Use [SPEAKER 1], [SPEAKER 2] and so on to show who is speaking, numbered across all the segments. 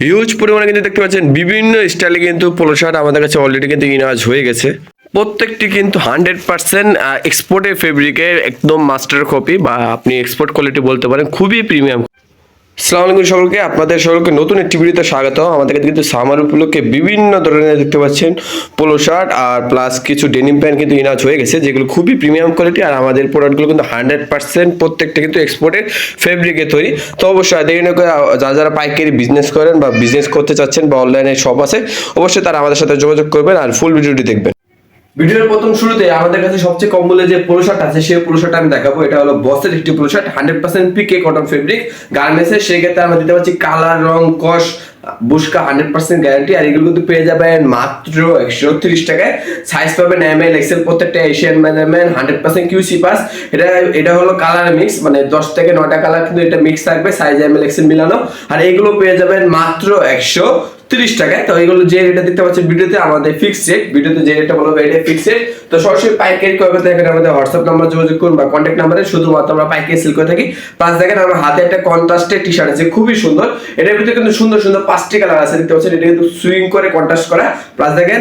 [SPEAKER 1] Huge পরিমাণে কিন্তু দেখতে পাচ্ছেন, বিভিন্ন স্টাইলে কিন্তু পোলো শার্ট আমাদের কাছে অলরেডি কিন্তু ইনওয়াজ হয়ে গেছে। প্রত্যেকটি কিন্তু হান্ড্রেড পার্সেন্ট এক্সপোর্টের ফেব্রিকের একদম মাস্টার কপি বা আপনি এক্সপোর্ট কোয়ালিটি বলতে পারেন, খুবই প্রিমিয়াম সালাম আলাইকুম সকলকে, আপনাদের সকলকে নতুন একটি ভিডিওতে স্বাগত। আমাদের কাছে কিন্তু সামার উপলক্ষে বিভিন্ন ধরনের দেখতে পাচ্ছেন পোলো শার্ট আর প্লাস কিছু ডেনিম প্যান্ট কিন্তু ইনাজ হয়ে গেছে, যেগুলো খুবই প্রিমিয়াম কোয়ালিটি আর আমাদের প্রোডাক্টগুলো কিন্তু হান্ড্রেড পার্সেন্ট প্রত্যেকটা কিন্তু এক্সপোর্টের ফেব্রিকে তৈরি। তো অবশ্যই দেরি না করে, যারা যারা পাইকারি বিজনেস করেন বা বিজনেস করতে চাচ্ছেন বা অনলাইনে শপ আছে, অবশ্যই তারা আমাদের সাথে যোগাযোগ করবেন আর ফুল ভিডিওটি দেখবেন। ভিডিওর প্রথম শুরুতে আমাদের কাছে সবচেয়ে কম মূল্যে যে পোলো আছে, সেই পোলো আমি দেখাবো। এটা হলো বসের একটি polo hundred percent PK cotton fabric গার্মেন্টসের সেক্ষেত্রে আমরা দিতে পারছি কালার, রং, কস, বুসকা হান্ড্রেড পার্সেন্ট গ্যারান্টি আর এগুলো কিন্তু পেয়ে যাবেন মাত্র একশো তিরিশ টাকায়। সাইজ পাবেন এম এল এক্সেল প্রত্যেকটা Asian management hundred percent QC pass এটা এটা হলো কালার মিক্স মানে দশ থেকে নটা কালার কিন্তু এটা মিক্স থাকবে। সাইজ এম এল এক্সেল মিলানো। আর এগুলো পেয়ে যাবেন মাত্র একশো তিরিশ টাকায়। তো এগুলো যে রেটটা দেখতে পাচ্ছেন ভিডিওতে, আমাদের ফিক্স রেট ভিডিওতে যে রেটটা বলব এটা ফিক্স রেট তো সরাসরি পাইকারি ক্রয় করতে এখানে আমাদের হোয়াটসঅ্যাপ নাম্বার যোগাযোগ করুন বা কন্ট্যাক্ট নাম্বারে শুধুমাত্র আমরা পাইকারি সেল করে থাকি। প্লাস দেখেন, আমার হাতে একটা কন্ট্রাস্টের টি শার্ট আছে, খুবই সুন্দর। এটার ভিতরে কিন্তু সুন্দর সুন্দর পাঁচটি কালার আছে, দেখতে পাচ্ছেন, এটা কিন্তু সুইং করে কন্ট্রাস্ট করা। প্লাস দেখেন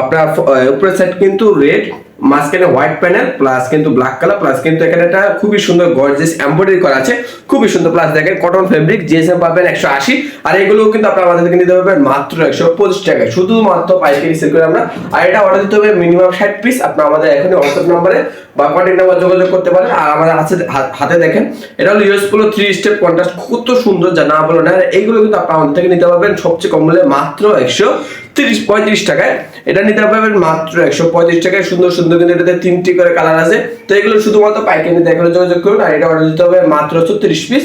[SPEAKER 1] আপনার উপরের সাইড কিন্তু রেড মাঝখানে হোয়াইট প্যানেল প্লাস কিন্তু ব্ল্যাক কালার প্লাস কিন্তু এখানে একটা খুবই সুন্দর গর্জেস এমব্রয়ডারি করা আছে। খুবই সুন্দর প্লাস দেখেন কটন ফেব্রিক জিএসএম পাবেন একশো আশি। আর এগুলো কিন্তু আপনারা আমাদের নিতে পারবেন মাত্র একশো পঁচিশ টাকায়। শুধুমাত্র পাইকারি সেল করে আমরা আর এটা অর্ডার দিতে হবে মিনিমাম ষাট পিস আপনার আমাদের এখনই হোয়াটসঅ্যাপ নাম্বারে বা কন্ট্যাক্ট নাম্বার যোগাযোগ করতে পারেন। আর আমাদের হাতে হাতে দেখেন, এটা হলো US polo three step contrast কত সুন্দর যা না বলো না। এইগুলো কিন্তু আপনারা আমাদের থেকে নিতে পারবেন সবচেয়ে কম মূল্যে মাত্র একশো তিরিশ পঁয়ত্রিশ টাকায়। এটা নিতে পারবেন মাত্র একশো পঁয়ত্রিশ টাকায়। সুন্দর সুন্দর কিন্তু এটাতে তিনটি করে কালার আছে। তো এগুলো শুধুমাত্র পাইকারি নিতে এগুলো যোগাযোগ করুন। আর এটা অর্ডার দিতে হবে মাত্র ছত্রিশ পিস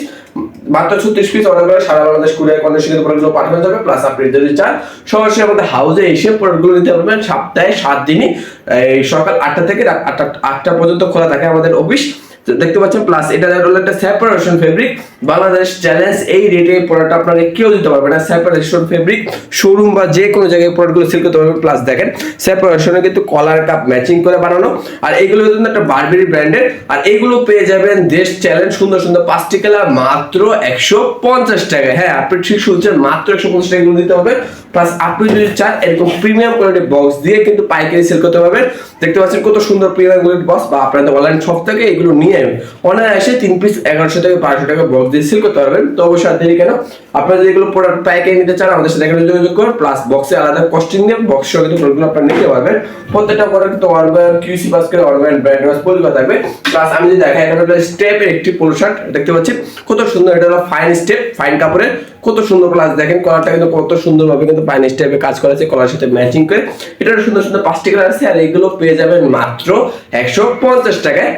[SPEAKER 1] মাত্র ছত্রিশ পিস অর্ডার করে সারা বাংলাদেশ কুরিয়ার কন্ডিশন প্রোডাক্টগুলো পাঠানো যাবে প্লাস আপনি যদি চান, সরাসরি আমাদের হাউসে এসে প্রোডাক্টগুলো নিতে পারবেন। সপ্তাহে সাত দিনই সকাল আটটা থেকে আটটা আটটা পর্যন্ত খোলা থাকে আমাদের অফিস দেখতে পাচ্ছেন প্লাস এটা হলো একটা সেপারেশন ফেব্রিক বাংলাদেশ চ্যালেঞ্জ এই রেটে প্রোডাক্ট আপনাকে কেউ দিতে পারবে না। সেপারেশন ফেব্রিক শোরুম বা যে কোনো জায়গায় প্রোডাক্টগুলো সেল করতে পারবেন প্লাস দেখেন সেপারেশনে কিন্তু কলার কাপ ম্যাচিং করে বানানো। আর এগুলো কিন্তু একটা বারবেরি ব্র্যান্ডের আর এগুলো পেয়ে যাবেন দেশ চ্যালেঞ্জ সুন্দর সুন্দর পাঁচটি কালার মাত্র একশো পঞ্চাশ টাকা। হ্যাঁ আপনি ঠিক শুনছেন, মাত্র একশো পঞ্চাশ টাকা এগুলো দিতে হবে। প্লাস আপনি যদি চান, এরকম প্রিমিয়াম কোয়ালিটি বক্স দিয়ে কিন্তু পাইকারি সেল করতে পারবেন। দেখতে পাচ্ছেন কত সুন্দর প্রিমিয়াম কোয়ালিটি বক্স বা আপনাদের অনলাইন শপ থেকে এগুলো নিয়ে অনায়াসে তিন পিস এগারোশো থেকে বারোশো টাকা বক্স দিয়ে করতে পারবেন। তো অবশ্যই দেরি কেন? আপনারা প্রোডাক্ট পাইকারি নিতে চান, আমাদের সাথে এখানে যোগাযোগ করুন। প্লাস বক্সে আলাদা কস্টিং দিয়ে আপনারা নিতে পারবেন। প্রত্যেকটা প্রোডাক্ট তো কিউসি পাস করে ব্র্যান্ড পরিবার থাকবে। প্লাস আমি যদি দেখাই, এখানে স্টেপের একটি শার্ট দেখতে পাচ্ছি কত সুন্দর, এটা হলো ফাইন স্টেপ ফাইন কাপড়ের। কত সুন্দর প্লাস দেখেন কলারটা কিন্তু কত সুন্দর ভাবে কিন্তু ফাইন স্টেপে কাজ করেছে কলার সাথে ম্যাচিং করে। এটা সুন্দর সুন্দর পাঁচটি কালার আছে, আর এগুলো পেয়ে যাবেন মাত্র একশো পঞ্চাশ টাকায়।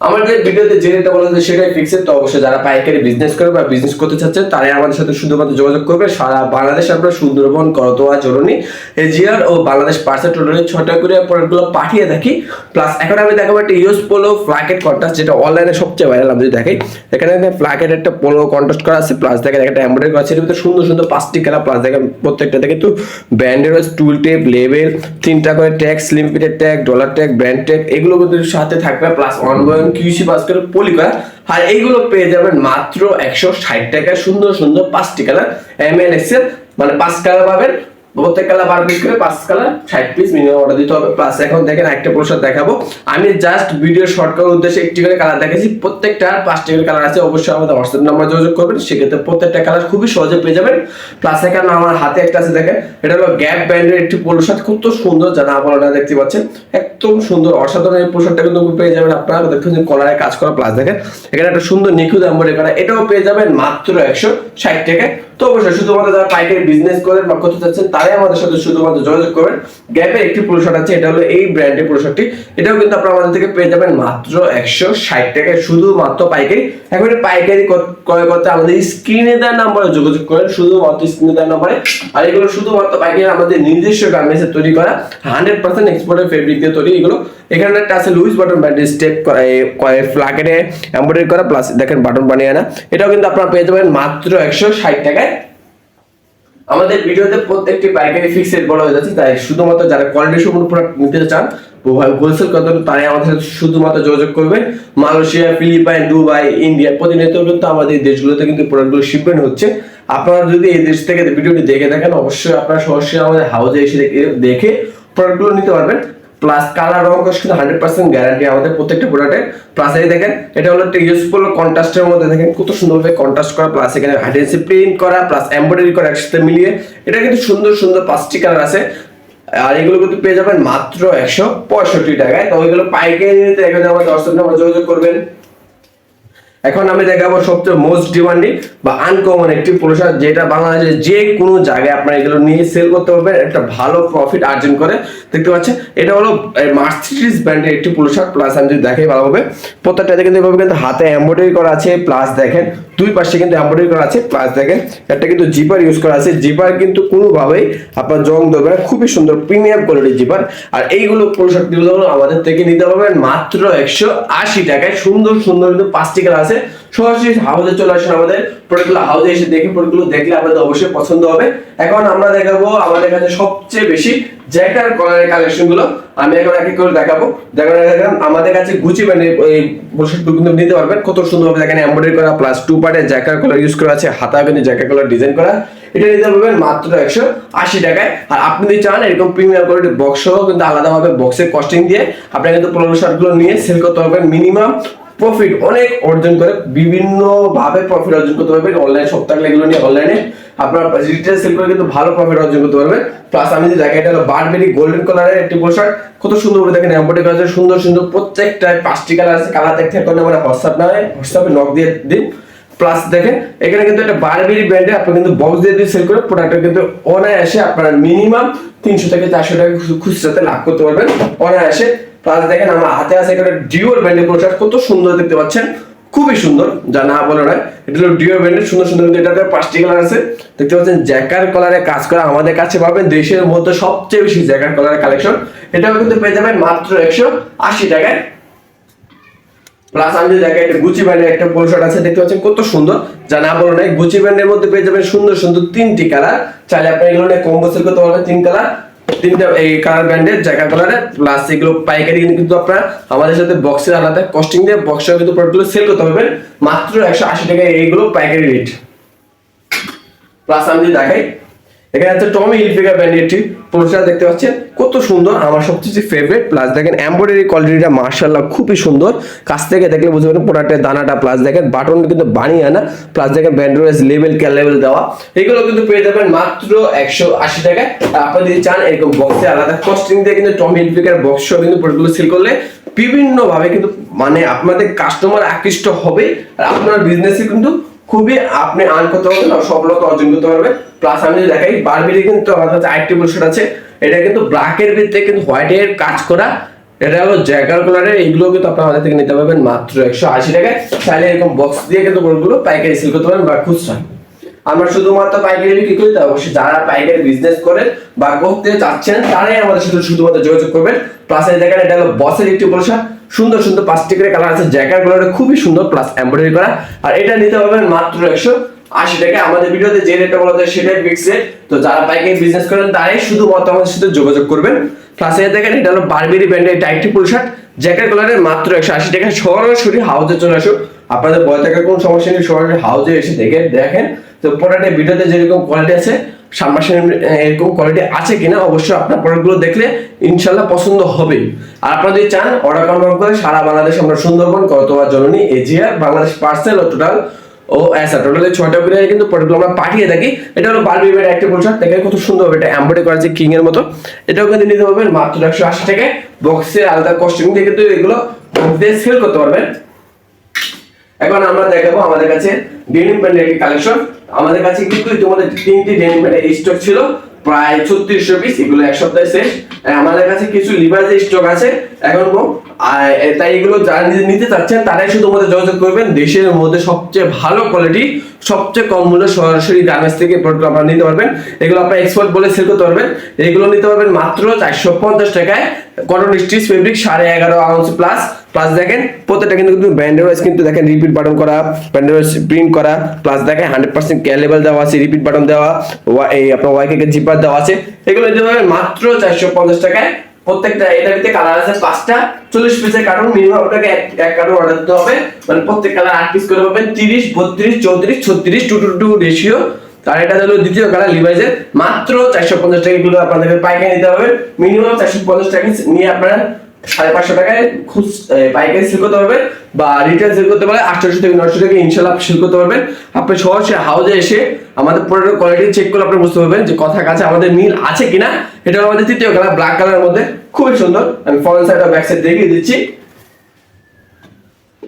[SPEAKER 1] আমাদের ভিডিওতে যে রেটটা বলা সেটাই ফিক্সড তো অবশ্যই যারা পাইকারি বিজনেস করে বা বিজনেস করতে চাচ্ছেন তারাই আমাদের সাথে শুধুমাত্র যোগাযোগ করবে। সারা বাংলাদেশ আপনার সুন্দরবন, করতোয়া জরুরি এজিআর ও বাংলাদেশ পার্সেল টোটালি ছটা করে প্রোডাক্টগুলো পাঠিয়ে থাকি প্লাস এখন আমি দেখাবো একটা ইউজ পোলো ফ্ল্যাকেট কন্ট্রাস্ট যেটা অনলাইনে সবচেয়ে ভাইরাল আমি যদি দেখাই। এখানে ফ্ল্যাকেট একটা পোলো কন্ট্রাস্ট করা আছে প্লাস দেখেন একটা এমব্রয়ডারি করা আছে। ভিতরে সুন্দর সুন্দর পাঁচটি কালার প্লাস দেখেন প্রত্যেকটা কিন্তু ব্র্যান্ডের টুল টেপ লেবেল তিনটা করে ট্যাগ স্লিম ফিটের tag dollar tag brand tag এগুলো কিন্তু সাথে থাকবে প্লাস অনগোয়িং কিউসি পাস করে পলি করা আর এইগুলো পেয়ে যাবেন মাত্র একশো ষাট টাকায় সুন্দর সুন্দর পাঁচটি কালার এম এল এক্সেল মানে পাঁচ কালার পাবেন। প্রত্যেক কালার বার পিস করে পাঁচ কালার ষাট পিস মিনিমাম অর্ডার দিতে হবে। প্লাস এখন দেখেন একটা প্রসাদ দেখাবো। আমি জাস্ট ভিডিও শর্ট করার উদ্দেশ্যে একটি করে কালার দেখেছি প্রত্যেকটা পাঁচটি করে কালার আছে, অবশ্যই আমাদের হোয়াটসঅ্যাপ নাম্বার যোগাযোগ করবেন। সেক্ষেত্রে প্রত্যেকটা কালার খুবই সহজে পেয়ে যাবেন। প্লাস এখানে আমার হাতে একটা আছে, দেখেন। এটা হলো গ্যাপ ব্র্যান্ডের একটি শার্ট কত সুন্দর যা না বলা দেখতে পাচ্ছেন, একদম সুন্দর। অসাধারণ এই পোশাকটা কিন্তু পেয়ে যাবেন আপনারা। দেখুন যে কলারে কাজ করা। প্লাস দেখেন, এখানে একটা সুন্দর নিখুঁত এম্বয়ডারি করা। এটাও পেয়ে যাবেন মাত্র একশো ষাট টাকায়। তো অবশ্যই শুধুমাত্র যারা পাইকারি বিজনেস করেন বা করতে চাচ্ছেন, তারাই আমাদের সাথে শুধুমাত্র যোগাযোগ করবেন। গ্যাপের একটি পোশাক আছে, এটা হলো এই ব্র্যান্ডের পোশাকটি এটাও কিন্তু আপনারা আমাদের থেকে পেয়ে যাবেন মাত্র একশো ষাট টাকায় শুধুমাত্র পাইকারি। এখন পাইকারি ক্রয় করতে আমাদের স্ক্রিনে দেওয়ার নাম্বারে যোগাযোগ করেন, শুধুমাত্র স্ক্রিনে দেওয়ার নাম্বারে আর এগুলো শুধুমাত্র পাইকারি আমাদের নিজস্ব গার্মেন্টসে তৈরি করা হান্ড্রেড পার্সেন্ট এক্সপোর্টের ফেব্রিক দিয়ে তৈরি এগুলো। এখানে একটা আছে লুইস বাটন ব্র্যান্ডের স্টেপ করা ফ্লাকেটে এমব্রয়ডারি করা প্লাস দেখেন বাটন বানিয়ে আনা। এটাও কিন্তু আপনারা পেয়ে যাবেন মাত্র একশো ষাট টাকায়। আমাদের ভিডিওতে প্রত্যেকটি পাইকারি ফিক্স রেট বলা হয়ে যাচ্ছে, তাই শুধুমাত্র যারা কোয়ালিটি সম্পূর্ণ প্রোডাক্ট নিতে চান হোলসেল কত তারাই আমাদের সাথে শুধুমাত্র যোগাযোগ করবেন মালয়েশিয়া, ফিলিপাইন, দুবাই, ইন্ডিয়া প্রতিনিয়ত কিন্তু আমাদের এই দেশগুলোতে কিন্তু প্রোডাক্টগুলো শিপমেন্ট হচ্ছে। আপনারা যদি এই দেশ থেকে ভিডিওটি দেখে থাকেন, অবশ্যই আপনারা সরাসরি আমাদের হাউজে এসে দেখে প্রোডাক্টগুলো নিতে পারবেন। প্লাস কালার রং কিন্তু হান্ড্রেড পার্সেন্ট গ্যারান্টি আমাদের প্রত্যেকটা প্রোডাক্টের প্লাস এই দেখেন, এটা হলো ইউজফুল কন্ট্রাস্টের মধ্যে দেখেন, কত সুন্দরভাবে কন্ট্রাস্ট করা প্লাস এখানে হাইডেন্সি প্রিন্ট করা প্লাস এমব্রয়ডারি করা একসাথে মিলিয়ে। এটা কিন্তু সুন্দর সুন্দর পাঁচটি কালার আছে। আর এগুলো কিন্তু পেয়ে যাবেন মাত্র একশো পঁয়ষট্টি টাকায়। তো ওইগুলো পাইকারি নিতে এখানে আমাদের নাম্বার যোগাযোগ করবেন। এখন আমি দেখাবো সবচেয়ে মোস্ট ডিমান্ডিং বা আনকমন একটি পোশাক যেটা বাংলাদেশে যে কোনো জায়গায় আপনারা এগুলো নিয়ে সেল করতে পারবেন, একটা ভালো প্রফিট আর্জন করে। দেখতে পাচ্ছেন, এটা হলো মার্সিডিস ব্র্যান্ডের একটি পোশাক প্লাস আমি যদি দেখাই ভালোভাবে হবে কিন্তু এভাবে কিন্তু হাতে এমব্রয়ডারি করা আছে প্লাস দেখেন দুই পাশে কিন্তু এমব্রয়ডারি করা আছে, প্লাস দেখেন একটা কিন্তু জিপার ইউজ করা আছে। জিপার কিন্তু কোনোভাবেই আপনার জং ধরবে না, খুবই সুন্দর প্রিমিয়াম কোয়ালিটি জিপার। আর এইগুলো পোশাকগুলো আমাদের থেকে নিতে পারবেন মাত্র একশো আশি টাকায়। সুন্দর সুন্দর কিন্তু পাঁচটি কালার আছে। সরাসরি চলে আসেন আমাদের। প্রোডাক্টগুলো এসে প্রোডাক্টগুলো দেখলে আপনাদের অবশ্যই পছন্দ হবে। এখন আমরা দেখাবো আমাদের কাছে সবচেয়ে বেশি জ্যাকার কলারের আমি এখন এক করে দেখাবো। দেখেন আমাদের কাছে গুচি এই কিন্তু নিতে পারবেন। কত সুন্দর হবে দেখেন এমব্রয়ডারি করা প্লাস টু পার্টের জ্যাকার কলার ইউজ করা আছে জ্যাকার কলার ডিজাইন করা। এটা নিতে পারবেন মাত্র একশো আশি টাকায়। আর আপনি যদি চান, এরকম প্রিমিয়াম কোয়ালিটি বক্স সহ কিন্তু আলাদাভাবে বক্সের কস্টিং দিয়ে আপনি কিন্তু পোলো শার্টগুলো নিয়ে সেল করতে পারবেন মিনিমাম প্রফিট অনেক অর্জন করে বিভিন্ন ভাবে প্রফিট অর্জন করতে পারবেন অনলাইন সব থাকলে এগুলো নিয়ে অনলাইনে আপনার রিটেল সেল করে কিন্তু ভালো প্রফিট অর্জন করতে পারবেন প্লাস আমি যদি দেখাই এটা হলো বারবেরি গোল্ডেন কালারের একটি পোশাক, কত সুন্দর করে দেখেন এম্বয়ডারি করা আছে সুন্দর সুন্দর প্রত্যেকটা পাঁচটি কালার আছে। কালার দেখতে এখন আমরা হোয়াটসঅ্যাপ না হয় হোয়াটসঅ্যাপে নক দিয়ে দিন। প্লাস দেখেন, এখানে কিন্তু একটা বারবেরি ব্র্যান্ডে আপনি কিন্তু বক্স দিয়ে দিয়ে সেল করে প্রোডাক্টটা কিন্তু অনায়াসে আপনারা মিনিমাম তিনশো থেকে চারশো টাকা খুচরাতে লাভ করতে পারবেন। অনায়াসে প্লাস দেখেন আমার হাতে আছে এখানে ডিওর ব্র্যান্ডের পোশাক কত সুন্দর দেখতে পাচ্ছেন। খুবই সুন্দর। যা না বলে নয়, এটা হলো ডিও ব্র্যান্ডের সুন্দর সুন্দর এটাতে পাঁচটি কালার আছে। দেখতে পাচ্ছেন জ্যাকার কালারে কাজ করা আমাদের কাছে পাবেন দেশের মধ্যে সবচেয়ে বেশি জ্যাকার কালারের কালেকশন এটাও কিন্তু পেয়ে যাবেন মাত্র একশো আশি টাকায়। প্লাস আমি যদি দেখে একটা গুচি ব্র্যান্ডের একটা শার্ট আছে, দেখতে পাচ্ছেন কত সুন্দর। যা না বলো নাই গুচি ব্র্যান্ডের মধ্যে পেয়ে যাবেন সুন্দর সুন্দর তিনটি কালার চাইলে আপনি এগুলো নিয়ে কম্বো সেল করতে পারবেন, তিন কালার তিনটা, এই কালার ব্র্যান্ডের জায়গা কালারে প্লাস এগুলো পাইকারি কিন্তু আপনারা আমাদের সাথে বক্সের আলাদা কস্টিং দিয়ে বক্সের কিন্তু প্রোডাক্টগুলো সেল করতে পারবেন। মাত্র একশো আশি টাকায় এইগুলো পাইকারি রেট প্লাস আমি যদি দেখাই এখানে আছে টমি হিলফিগার ব্র্যান্ডের একটি দেখতে পাচ্ছেন। কত সুন্দর, আমার সবচেয়ে ফেভারিট প্লাস দেখেন এমব্রয়ডারি কোয়ালিটিটা মার্শাল্লাহ খুবই সুন্দর। কাছ থেকে দেখলে বুঝতে পারেন প্রোডাক্টের দানাটা প্লাস দেখেন বাটন কিন্তু বানিয়ে আনা। প্লাস দেখেন ব্যান্ডোরেজ লেভেল কে লেভেল দেওয়া। এগুলো কিন্তু পেয়ে যাবেন মাত্র একশো আশি টাকায়। আপনি যদি চান, এরকম বক্সে আলাদা কস্টিং দিয়ে কিন্তু টমি হিলফিগার বক্স কিন্তু প্রোডাক্টগুলো সেল করলে বিভিন্ন ভাবে কিন্তু মানে আপনাদের কাস্টমার আকৃষ্ট হবে আর আপনার বিজনেসে কিন্তু খুবই আপনি আর্ন করতে পারবেন আর সফলতা অর্জন করতে পারবেন। প্লাস আমি যদি দেখাই বারবেরি কিন্তু আমার কাছে আরেকটি পোশাক আছে। এটা কিন্তু ব্ল্যাকের ভিতরে কিন্তু হোয়াইটের কাজ করা। এটা হলো জ্যাকার কালারের এইগুলো কিন্তু আপনি আমাদের থেকে নিতে পারবেন মাত্র একশো আশি টাকায়। চাইলে এরকম বক্স দিয়ে কিন্তু গরুগুলো পাইকারি সেল করতে পারেন বা খুচরা। আমরা শুধুমাত্র পাইকারি বিক্রি করি তা অবশ্যই যারা পাইকারি বিজনেস করেন বা করতে চাচ্ছেন, তারাই আমাদের সাথে শুধুমাত্র যোগাযোগ করবেন। প্লাস এই দেখেন, এটা হলো বসের একটি পোশাক সুন্দর সুন্দর পাঁচটি করে কালার আছে। জ্যাকার কালারটা খুবই সুন্দর প্লাস এমব্রয়ডারি করা। আর এটা নিতে পারবেন মাত্র একশো আশি টাকা আমাদের ভিডিওতে যে রেটটা বলা যায় সেটাই ফিক্স তো যারা পাইকারি বিজনেস করেন, তারাই শুধুমাত্র আমাদের সাথে যোগাযোগ করবেন। প্লাস এই দেখেন, এটা হলো বারবেরি ব্র্যান্ডের এটা একটি পোশাক জ্যাকেট কালারের মাত্র একশো আশি টাকা সরাসরি হাউজে চলে আসুক আপনাদের বয় থাকার কোনো সমস্যা নেই, সরাসরি হাউজে এসে দেখে দেখেন। তো প্রোডাক্টের ভিডিওতে যেরকম কোয়ালিটি আছে সামনাসামনি এরকম কোয়ালিটি আছে কিনা অবশ্যই আপনার প্রোডাক্টগুলো দেখলে ইনশাল্লাহ পছন্দ হবে। আর আপনারা যদি চান অর্ডার কনফার্ম করে সারা বাংলাদেশ আমরা সুন্দরবন, করতোয়া, জননী, এজিআর, বাংলাদেশ পার্সেল ও টোটাল ও অ্যাসা টোটালি ছয়টা করে কিন্তু প্রোডাক্টগুলো আমরা পাঠিয়ে থাকি। এটা হলো বারবি বেড একটা পোশাক দেখেন কত সুন্দর এটা এমব্রয়ডারি করা আছে কিং এর মতো। এটাও কিন্তু নিতে পারবেন মাত্র একশো আশি টাকায়। বক্সে আলাদা কস্টিং দিয়ে কিন্তু এগুলো সেল করতে পারবেন। এখন আমরা দেখাবো আমাদের কাছে ডেনিম প্যান্টের একটি কালেকশন আমাদের কাছে কিন্তু ইতিমধ্যে তিনটি ডেনিম প্যান্টের স্টক ছিল, প্রায় ছত্রিশশো পিস এগুলো এক সপ্তাহে শেষ। আমাদের কাছে কিছু লিভারেজ স্টক আছে, এখন তাই এগুলো যারা নিতে- চাচ্ছেন, তারাই শুধুমাত্র যোগাযোগ করবেন। দেশের মধ্যে সবচেয়ে ভালো কোয়ালিটি সবচেয়ে কম মূল্যে সরাসরি গার্মেন্টস থেকে প্রোডাক্ট আপনারা নিতে পারবেন। এগুলো আপনার এক্সপোর্ট বলে সেল করতে পারবেন। এগুলো নিতে পারবেন মাত্র চারশো পঞ্চাশ টাকায়। কটন স্টিচ ফেব্রিক সাড়ে এগারো আউন্স প্লাস প্লাস দেখেন প্রত্যেকটা কিন্তু কিন্তু ব্যান্ডের ওয়াইজ কিন্তু দেখেন রিপিট বাটন করা ব্যান্ডের ওয়াইজ প্রিন্ট করা প্লাস দেখেন হান্ড্রেড পার্সেন্ট লেভেল দেওয়া আছে রিপিট বাটন দেওয়া ওয়া- এই আপনার ওয়াই কে জিপার দেওয়া আছে। এগুলো নিতে পারবেন মাত্র চারশো পঞ্চাশ টাকায় প্রত্যেকটা এটার ভিতরে কালার আছে পাঁচটা, চল্লিশ পিসের কার্টুন মিনিমাম এক এক কার্টুন অর্ডার দিতে হবে। মানে প্রত্যেক কালার আট পিস করে পাবেন, তিরিশ, বত্রিশ, চৌত্রিশ, ছত্রিশ, টু টু টু রেশিও আর এটা হলো দ্বিতীয় কালার লিভাইজের মাত্র চারশো পঞ্চাশ টাকা এগুলো আপনাদেরকে পাইকারি নিতে হবে। মিনিমাম চারশো পঞ্চাশ টাকা নিয়ে আপনারা সাড়ে পাঁচশো টাকায় খুচ পাইকারি সেল করতে পারবেন বা রিটেল সেল করতে পারবেন আটশোশো থেকে নশো টাকা ইনশাল্লাহ সেল করতে পারবেন। আপনি সহজে হাউজে এসে আমাদের প্রোডাক্ট কোয়ালিটি চেক করে আপনি বুঝতে পারবেন যে কথা কাছে আমাদের মিল আছে কিনা। এটা আমাদের তৃতীয় কালার ব্ল্যাক কালারের মধ্যে। খুবই সুন্দর। আমি ফ্রন্ট সাইড আর ব্যাক সাইড দেখিয়ে দিচ্ছি।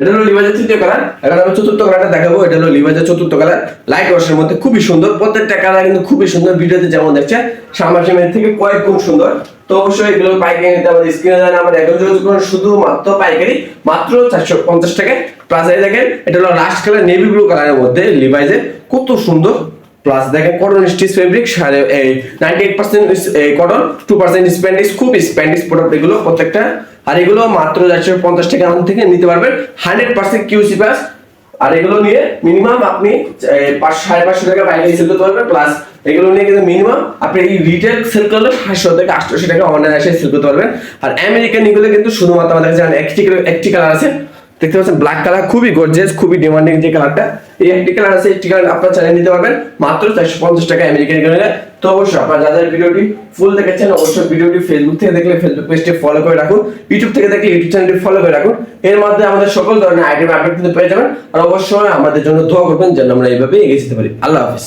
[SPEAKER 1] এটা হলো লিভাজের তৃতীয় কালার এখন আমি চতুর্থ কালারটা দেখাবো, এটা হলো লিভাজের চতুর্থ কালার লাইট ওয়াশের মধ্যে খুবই সুন্দর, প্রত্যেকটা কালার কিন্তু খুবই সুন্দর, ভিডিওতে যেমন দেখছেন সামনাসামনি থেকে কয়েক গুণ সুন্দর। তো অবশ্যই এগুলো পাইকারি নিতে আমাদের স্ক্রিনে দেন, আমাদের এখন যোগাযোগ করুন, শুধুমাত্র পাইকারি, মাত্র চারশো পঞ্চাশ টাকায়। প্লাস দেখেন, এটা হলো লাস্ট কালার নেভি ব্লু কালারের মধ্যে লিভাইজের কত সুন্দর প্লাস দেখেন কটন স্টিচ ফেব্রিক সাড়ে ninety eight percent cotton two percent spandex খুব স্প্যান্ডিস প্রোডাক্ট এগুলো প্রত্যেকটা। আর এগুলো মাত্র চারশো পঞ্চাশ টাকা থেকে নিতে পারবেন। হান্ড্রেড পার্সেন্ট কিউসি পাস আর এগুলো নিয়ে মিনিমাম আপনি এই, পাঁচ সাড়ে পাঁচশো টাকা বাইরে সেল করতে পারবেন। প্লাস এগুলো নিয়ে কিন্তু মিনিমাম আপনি এই রিটেল সেল করলে সাতশো থেকে আটশো টাকা অনলাইন এসে সেল করতে পারবেন। আর আমেরিকান এগুলো কিন্তু শুধুমাত্র আমাদের কাছে একটি একটি কালার আছে। দেখতে পাচ্ছেন ব্ল্যাক কালার খুবই গর্জিয়াস খুবই ডিমান্ডিং যে কালারটা এই একটি কালার আছে, একটি কালার আপনার চ্যানেল নিতে পারবেন, মাত্র চারশো পঞ্চাশ টাকা আমেরিকান কালারে তো অবশ্যই আপনারা যাদের ভিডিওটি ফুল দেখেছেন, অবশ্যই ভিডিওটি ফেসবুক থেকে দেখলে ফেসবুক পেজটি ফলো করে রাখুন ইউটিউব থেকে দেখলে ইউটিউব চ্যানেলটি ফলো করে রাখুন। এর মধ্যে আমাদের সকল ধরনের আইটেম আপডেট কিন্তু পেয়ে যাবেন, আর অবশ্যই আমাদের জন্য দোয়া করবেন, যেন আমরা এইভাবে এগিয়ে যেতে পারি। আল্লাহ হাফিজ।